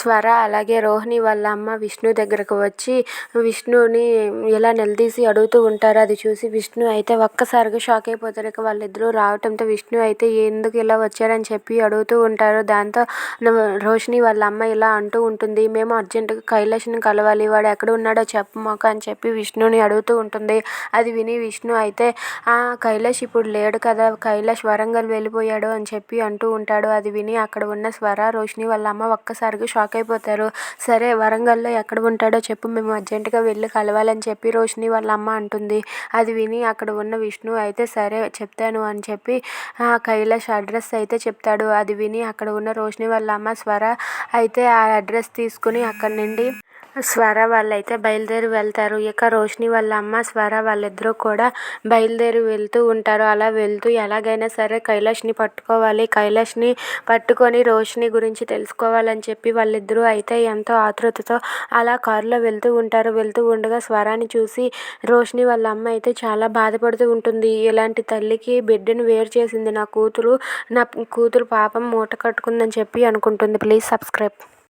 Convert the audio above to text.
స్వర అలాగే రోహిణి వాళ్ళ అమ్మ విష్ణు దగ్గరకు వచ్చి విష్ణుని ఇలా నిలదీసి అడుగుతూ ఉంటారు? అది చూసి విష్ణు అయితే ఒక్కసారిగా షాక్ అయిపోతారు. ఇక వాళ్ళిద్దరూ రావటంతో విష్ణు అయితే ఎందుకు ఇలా వచ్చారని చెప్పి అడుగుతూ ఉంటారు. దాంతో రోషిని వాళ్ళ అమ్మ ఇలా అంటూ ఉంటుంది. మేము అర్జెంటుగా కైలాష్ని కలవాలి. వాడు ఎక్కడ ఉన్నాడో చెప్పు మాకు అని చెప్పి విష్ణుని అడుగుతూ ఉంటుంది. అది విని విష్ణు అయితే కైలాష్ ఇప్పుడు లేడు కదా. కైలాష్ వరంగల్ వెళ్ళిపోయాడు అని చెప్పి అంటూ ఉంటాడు. అది విని అక్కడ ఉన్న స్వర రోషిని వాళ్ళ అమ్మ ఒక్కసారిగా షాక్ అయిపోతారు. సరే వరంగల్లో ఎక్కడ ఉంటాడో చెప్పు మేము అర్జెంటుగా వెళ్ళి కలవాలని చెప్పి రోషిని వాళ్ళ అమ్మ అంటుంది. అది విని అక్కడ ఉన్న విష్ణు అయితే సరే చెప్తాను అని చెప్పి కైలాష్ అడ్రస్ అయితే చెప్తాడు. అది విని అక్కడ ఉన్న రోషిని వాళ్ళ అమ్మ స్వర అయితే ఆ అడ్రస్ తీసుకుని అక్కడి నుండి స్వర వాళ్ళైతే బయలుదేరి వెళ్తారు. ఇక రోషిని వాళ్ళ అమ్మ స్వర వాళ్ళిద్దరూ కూడా బయలుదేరి వెళ్తూ ఉంటారు. అలా వెళ్తూ ఎలాగైనా సరే కైలాష్ని పట్టుకోవాలి. కైలాష్ని పట్టుకొని రోషిని గురించి తెలుసుకోవాలని చెప్పి వాళ్ళిద్దరూ అయితే ఎంతో ఆతృతతో అలా కారులో వెళ్తూ ఉంటారు. వెళ్తూ ఉండగా స్వరాన్ని చూసి రోషిని వాళ్ళ అమ్మ అయితే చాలా బాధపడుతూ ఉంటుంది. ఇలాంటి తల్లికి బిడ్డను వేరు చేసింది నా కూతురు. నా కూతురు పాపం మూట కట్టుకుందని చెప్పి అనుకుంటుంది. Please subscribe.